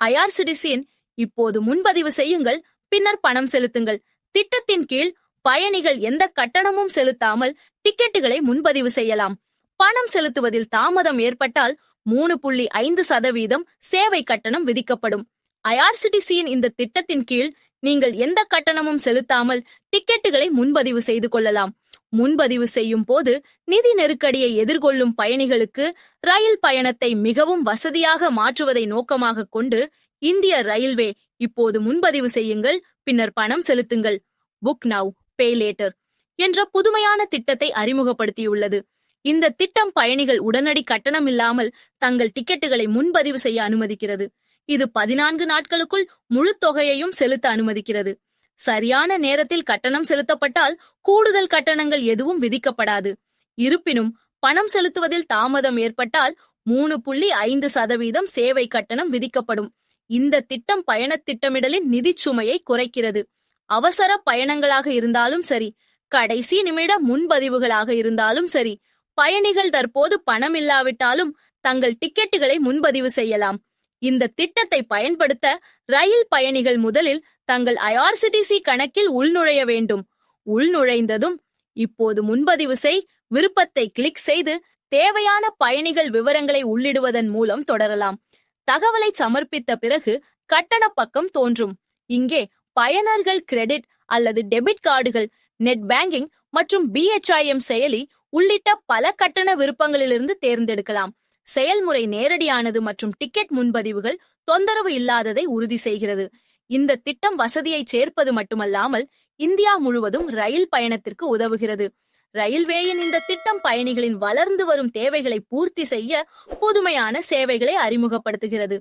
ஐஆர்சிடிசியின் இப்போது முன்பதிவு செய்யுங்கள் பின்னர் பணம் செலுத்துங்கள். திட்டத்தின் கீழ் பயணிகள் எந்த கட்டணமும் செலுத்தாமல் டிக்கெட்டுகளை முன்பதிவு செய்யலாம். பணம் செலுத்துவதில் தாமதம் ஏற்பட்டால் மூணு புள்ளி ஐந்து சதவீதம் சேவை கட்டணம் விதிக்கப்படும். ஐஆர்சிடிசியின் இந்த திட்டத்தின் கீழ் நீங்கள் எந்த கட்டணமும் செலுத்தாமல் டிக்கெட்டுகளை முன்பதிவு செய்து கொள்ளலாம். முன்பதிவு செய்யும் போது நிதி நெருக்கடியை எதிர்கொள்ளும் பயணிகளுக்கு ரயில் பயணத்தை மிகவும் வசதியாக மாற்றுவதை நோக்கமாக கொண்டு இந்திய ரயில்வே இப்போது முன்பதிவு செய்யுங்கள் பின்னர் பணம் செலுத்துங்கள். புக் நவ் பே லேட்டர் என்ற புதுமையான திட்டத்தை அறிமுகப்படுத்தியுள்ளது. இந்த திட்டம் பயணிகள் உடனடி கட்டணம் இல்லாமல் தங்கள் டிக்கெட்டுகளை முன்பதிவு செய்ய அனுமதிக்கிறது. இது பதினான்கு நாட்களுக்குள் முழு தொகையையும் செலுத்த அனுமதிக்கிறது. சரியான நேரத்தில் கட்டணம் செலுத்தப்பட்டால் கூடுதல் கட்டணங்கள் எதுவும் விதிக்கப்படாது. இருப்பினும் பணம் செலுத்துவதில் தாமதம் ஏற்பட்டால் மூணு புள்ளி ஐந்து சதவீதம் சேவை கட்டணம் விதிக்கப்படும். இந்த திட்டம் பயண திட்டமிடலின் நிதி சுமையை குறைக்கிறது. அவசர பயணங்களாக இருந்தாலும் சரி கடைசி நிமிட முன்பதிவுகளாக இருந்தாலும் சரி பயணிகள் தற்போது பணம் இல்லாவிட்டாலும் தங்கள் டிக்கெட்டுகளை முன்பதிவு செய்யலாம். இந்த திட்டத்தை பயன்படுத்த ரயில் பயணிகள் முதலில் தங்கள் ஐஆர்சிடிசி கணக்கில் உள்நுழைய வேண்டும். உள்நுழைந்ததும் இப்போது முன்பதிவு செய் விருப்பத்தை கிளிக் செய்து தேவையான பயணிகள் விவரங்களை உள்ளிடுவதன் மூலம் தொடரலாம். தகவலை சமர்ப்பித்த பிறகு கட்டண பக்கம் தோன்றும். இங்கே பயனர்கள் கிரெடிட் அல்லது டெபிட் கார்டுகள் நெட் பேங்கிங் மற்றும் பிஹெச்ஐஎம் செயலி உள்ளிட்ட பல கட்டண விருப்பங்களிலிருந்து தேர்ந்தெடுக்கலாம். செயல்முறை நேரடியானது மற்றும் டிக்கெட் முன்பதிவுகள் தொந்தரவு இல்லாததை உறுதி செய்கிறது. இந்த திட்டம் வசதியை சேர்ப்பது மட்டுமல்லாமல் இந்தியா முழுவதும் ரயில் பயணத்திற்கு உதவுகிறது. ரயில்வேயின் இந்த திட்டம் பயணிகளின் வளர்ந்து வரும் தேவைகளை பூர்த்தி செய்ய புதுமையான சேவைகளை அறிமுகப்படுத்துகிறது.